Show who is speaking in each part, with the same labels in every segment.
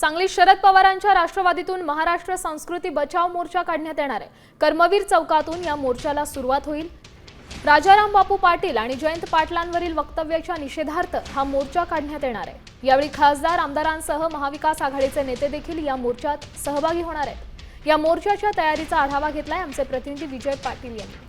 Speaker 1: सांगलीत शरद पवारांच्या राष्ट्रवादीतून महाराष्ट्र संस्कृती बचाव मोर्चा काढण्यात येणार आहे. कर्मवीर चौकातून या मोर्चाला सुरुवात होईल. राजाराम बापू पाटील आणि जयंत पाटलांवरील वक्तव्याच्या निषेधार्थ हा मोर्चा काढण्यात येणार आहे. यावेळी खासदार आमदारांसह महाविकास आघाडीचे नेते देखील या मोर्चात सहभागी होणार आहेत. या मोर्चाच्या तयारीचा आढावा घेतलाय आमचे प्रतिनिधी विजय पाटील यांनी.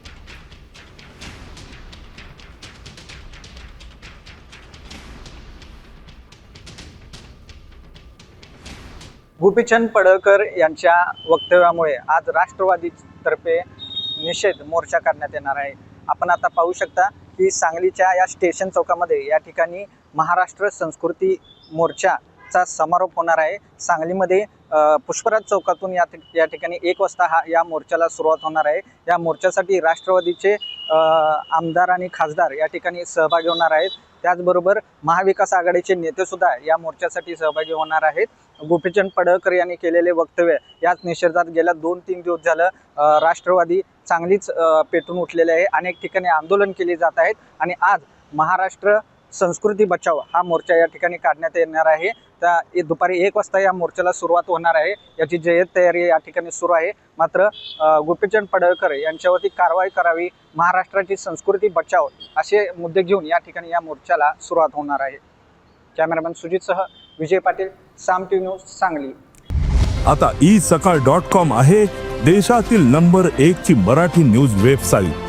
Speaker 2: गोपीचंद पडळकर यांच्या वक्तव्यामुळे आज राष्ट्रवादीतर्फे निषेध मोर्चा करण्यात येणार आहे. आपण आता पाहू शकता की सांगलीच्या या स्टेशन चौकामध्ये या ठिकाणी महाराष्ट्र संस्कृती मोर्चाचा समारोप होणार आहे. सांगलीमध्ये पुष्पराज चौकातून या ठिक- या ठिकाणी एक वाजता हा या मोर्चाला सुरुवात होणार आहे. या मोर्चासाठी राष्ट्रवादीचे आमदार आणि खासदार या ठिकाणी सहभागी होणार आहेत. त्याचबरोबर महाविकास आघाडीचे नेतेसुद्धा या मोर्चासाठी सहभागी होणार आहेत. गोपीचंद पडळकर यांनी केलेले वक्तव्य याच निषेधात गेल्या दोन तीन दिवस झालं राष्ट्रवादी चांगलीच पेटून उठलेले आहे. अनेक ठिकाणी आंदोलन केली जात आहेत. आणि आज महाराष्ट्र संस्कृती बचाव हा मोर्चा या ठिकाणी काढण्यात येणार आहे. त्या दुपारी एक वाजता या मोर्चाला सुरुवात होणार आहे. याची जय्यत तयारी या ठिकाणी सुरू आहे. मात्र गोपीचंद पडळकर यांच्यावरती कारवाई करावी महाराष्ट्राची संस्कृती बचाव असे मुद्दे घेऊन या ठिकाणी या मोर्चाला सुरुवात होणार आहे. कॅमेरामॅन सुजितसह विजय पाटील साम टी न्यूज सांगली.
Speaker 3: आता ई सकाळ डॉट कॉम आहे देशातील नंबर एक ची मराठी न्यूज वेबसाईट.